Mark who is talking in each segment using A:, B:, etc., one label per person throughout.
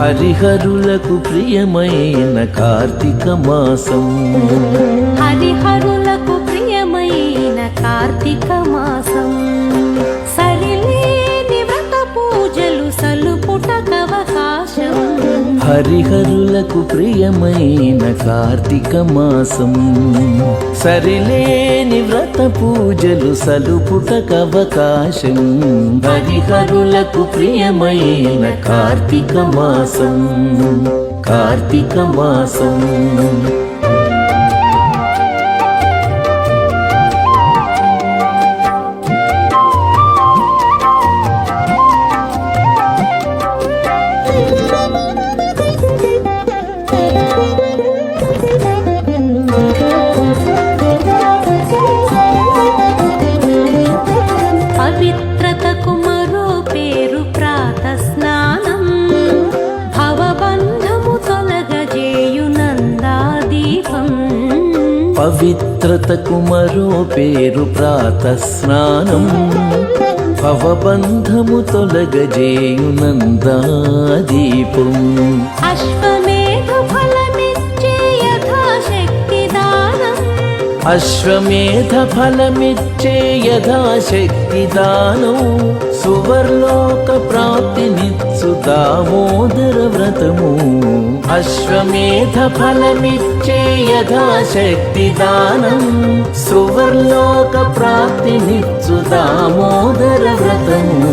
A: హరిహరులకు ప్రియమైన కార్తీక మాసం.
B: హరిహరుల
A: హరిహరులకు ప్రియమైన కార్తీక మాసం. సరిలేని వ్రత పూజలు సలుపుటకవకాశం హరిహరులకు ప్రియమైన కార్తీక మాసం. కార్తీక మాసం.
B: పవిత్రతకు మరో పేరు ప్రాత స్నానం. భవబంధము తొలగజేయునందా
A: అశ్వ
B: అశ్వమేధ ఫలమిచ్చే యథాశక్తి దానం
A: సువర్లోక ప్రాప్తినిచ్చు దామోదర వ్రతము. అశ్వమేధ ఫలమిచ్చే యథాశక్తి దానం సువర్లోక ప్రాప్తినిచ్చు దామోదర వ్రతము.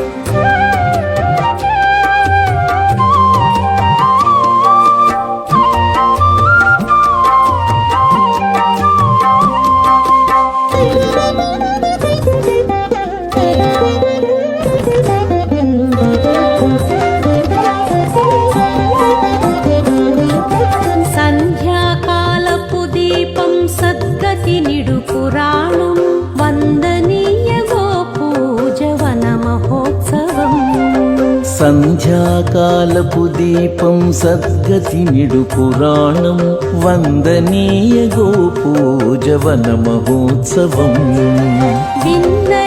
B: సంధ్యాకాలపు దీపం సద్గతి నిడు పురాణం వందనీయ గోపూజవన మహోత్సవం. విన్నైన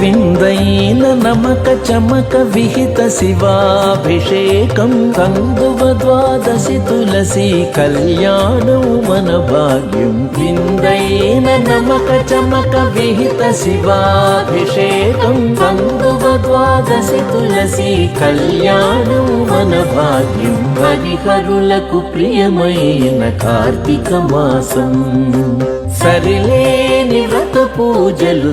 A: విందైన నమక చమక విహిత శివాభిషేకం కందువ ద్వాదశి తులసి కళ్యాణం మన భాగ్యం. విందైన నమక చమక విహిత శివాభిషేకం కందువ ద్వాదశి తులసి కళ్యాణం మన భాగ్యం. హరిహరులకు ప్రియమైన కార్తీక మాసం. సరిలేని వ్రత పూజలు